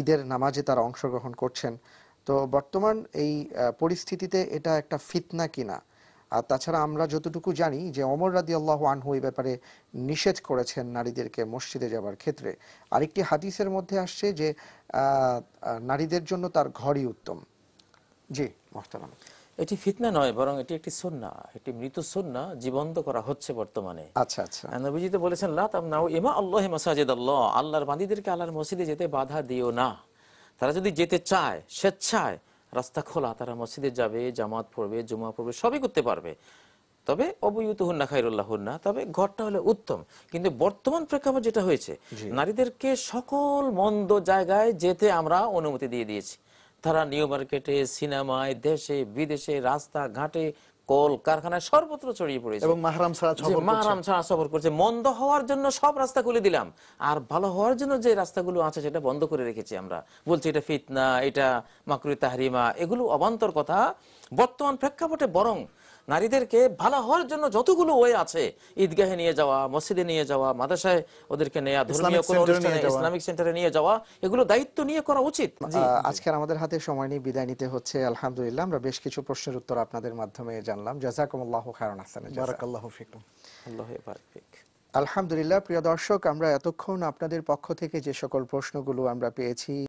ঈদের নামাজে তারা অংশগ্রহণ করছেন। তো বর্তমান এই পরিস্থিতিতে এটা একটা ফিতনা কিনা? আর তাছাড়া আমরা যতটুকু জানি যে অমর রাদি আল্লাহ আনহু এই ব্যাপারে নিষেধ করেছেন নারীদেরকে মসজিদে যাবার ক্ষেত্রে। আরেকটি হাদিসের মধ্যে আসছে যে নারীদের জন্য তার ঘরই উত্তম। জি, মোহতারাম। এটি ফিতনা নয় বরং এটি একটি সন্না একটি মৃত সন্না জীবন্ত করা হচ্ছে বর্তমানে। আচ্ছা আচ্ছা। নবীজি তো বলেছেন লা তামনাউ ইমা আল্লাহ মাসাজিদ আল্লাহ আল্লাহর বান্দীদেরকে আল্লাহর মসজিদে যেতে বাধা দিও না। তারা যদি যেতে চায় স্বেচ্ছায় রাস্তা খোলা তারা মসজিদে যাবে জামাত পড়বে জুমা পড়বে সবই করতে পারবে। তবে অবয়ুত হন না খাইরুল্লাহ হন না তবে ঘরটা হলে উত্তম। কিন্তু বর্তমান প্রেক্ষাপট যেটা হয়েছে নারীদেরকে সকল মন্দ জায়গায় যেতে আমরা অনুমতি দিয়ে দিয়েছি। তারা নিউ মার্কেটে সিনেমায় দেশে বিদেশে রাস্তা ঘাটে কল কারখানায় সর্বত্র ছড়িয়ে পড়েছে। এবং মাহরাম ছাড়া। মাহরাম ছাড়া সফর করছে। মন্দ হওয়ার জন্য সব রাস্তা খুলে দিলাম। আর ভালো হওয়ার জন্য যে রাস্তাগুলো আছে সেটা বন্ধ করে রেখেছি আমরা। বলছি এটা ফিতনা এটা মাকরি তাহরিমা এগুলো অবান্তর কথা। বর্তমান প্রেক্ষাপটে বরং নারীদেরকে ভালো হওয়ার জন্য যতগুলো ওয়ে আছে ঈদগাহে নিয়ে যাওয়া মসজিদে নিয়ে যাওয়া মাদ্রাসায় ওদেরকে নেওয়া ধর্মীয় কোনো অনুষ্ঠানে। ইসলামিক সেন্টারে নিয়ে যাওয়া এগুলো দায়িত্ব নিয়ে করা উচিত। জি। আজকের আমাদের হাতে সময় নিয়ে বিদায় নিতে হচ্ছে আলহামদুলিল্লাহ। আমরা বেশ কিছু প্রশ্নের উত্তর আপনাদের মাধ্যমে জানলাম। জাজাকুমুল্লাহ খায়রান হাসানের বারাকাল্লাহু ফিকুম। আল্লাহ বারিক ফিক। আলহামদুলিল্লাহ প্রিয় দর্শক আমরা এতক্ষণ আপনাদের পক্ষ থেকে যে সকল প্রশ্নগুলো আমরা পেয়েছি